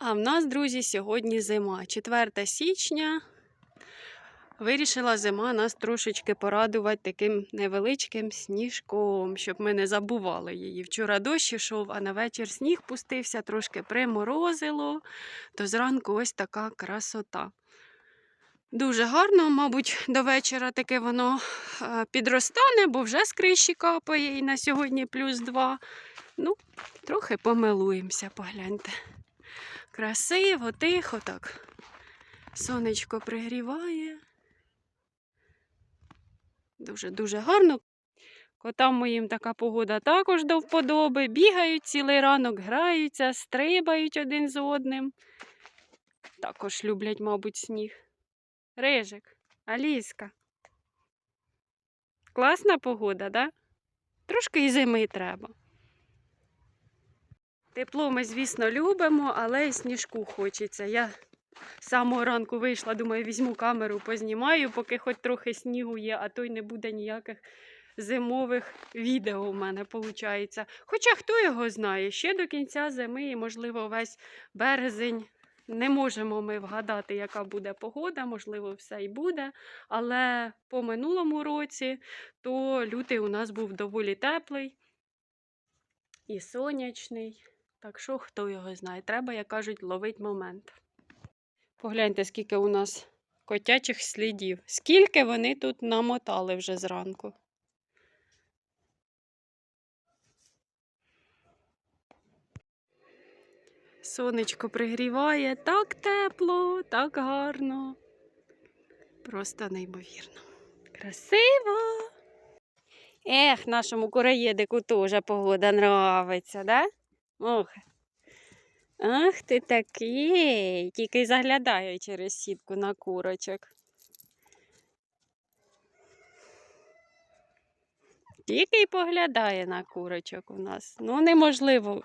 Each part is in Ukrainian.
А в нас, друзі, сьогодні зима. 4 січня. Вирішила зима нас трошечки порадувати таким невеличким сніжком, щоб ми не забували її. Вчора дощ ішов, а на вечір сніг пустився, трошки приморозило, то зранку ось така красота. Дуже гарно, мабуть, до вечора таки воно е, підростане, бо вже з криші капає і на сьогодні плюс 2. Ну, трохи помилуємося, погляньте. Красиво, тихо так. Сонечко пригріває. Дуже-дуже гарно. Котам моїм така погода також до вподоби. Бігають цілий ранок, граються, стрибають один з одним. Також люблять, мабуть, сніг. Рижик, Аліска. Класна погода, да? Трошки і зими треба. Тепло ми, звісно, любимо, але й сніжку хочеться. Я з самого ранку вийшла, думаю, візьму камеру, познімаю, поки хоч трохи снігу є, а то й не буде ніяких зимових відео у мене виходить. Хоча хто його знає, ще до кінця зими і, можливо, весь березень. Не можемо ми вгадати, яка буде погода, можливо, все й буде. Але по минулому році то лютий у нас був доволі теплий і сонячний. Так що, хто його знає, треба, як кажуть, ловить момент. Погляньте, скільки у нас котячих слідів. Скільки вони тут намотали вже зранку. Сонечко пригріває так тепло, так гарно. Просто неймовірно. Красиво. Ех, нашому кураєдику теж погода нравиться, да? Ох. Ах ти такий. Тільки й заглядає через сітку на курочок. Тільки й поглядає на курочок у нас. Ну, неможливо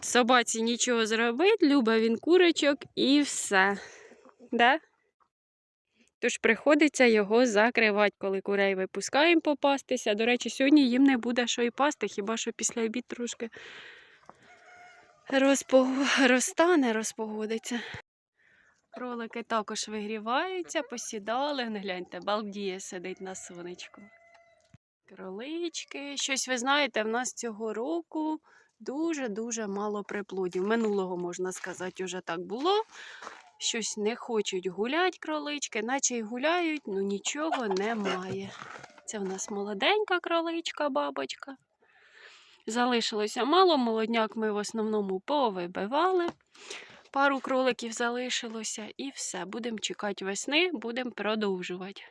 собаці нічого зробити, любить він курочок і все. Да? Тож приходиться його закривати, коли курей випускаємо попастися. До речі, сьогодні їм не буде що і пасти, хіба що після обід трошки. Розтане, розпогодиться. Кролики також вигріваються, посідали. Гляньте, балдіє сидить на сонечку. Кролички. Щось ви знаєте, в нас цього року дуже-дуже мало приплодів. Минулого, можна сказати, вже так було. Щось не хочуть гулять кролички, наче й гуляють, ну нічого немає. Це в нас молоденька кроличка, бабочка. Залишилося мало, молодняк ми в основному повибивали. Пару кроликів залишилося і все. Будемо чекати весни, будемо продовжувати.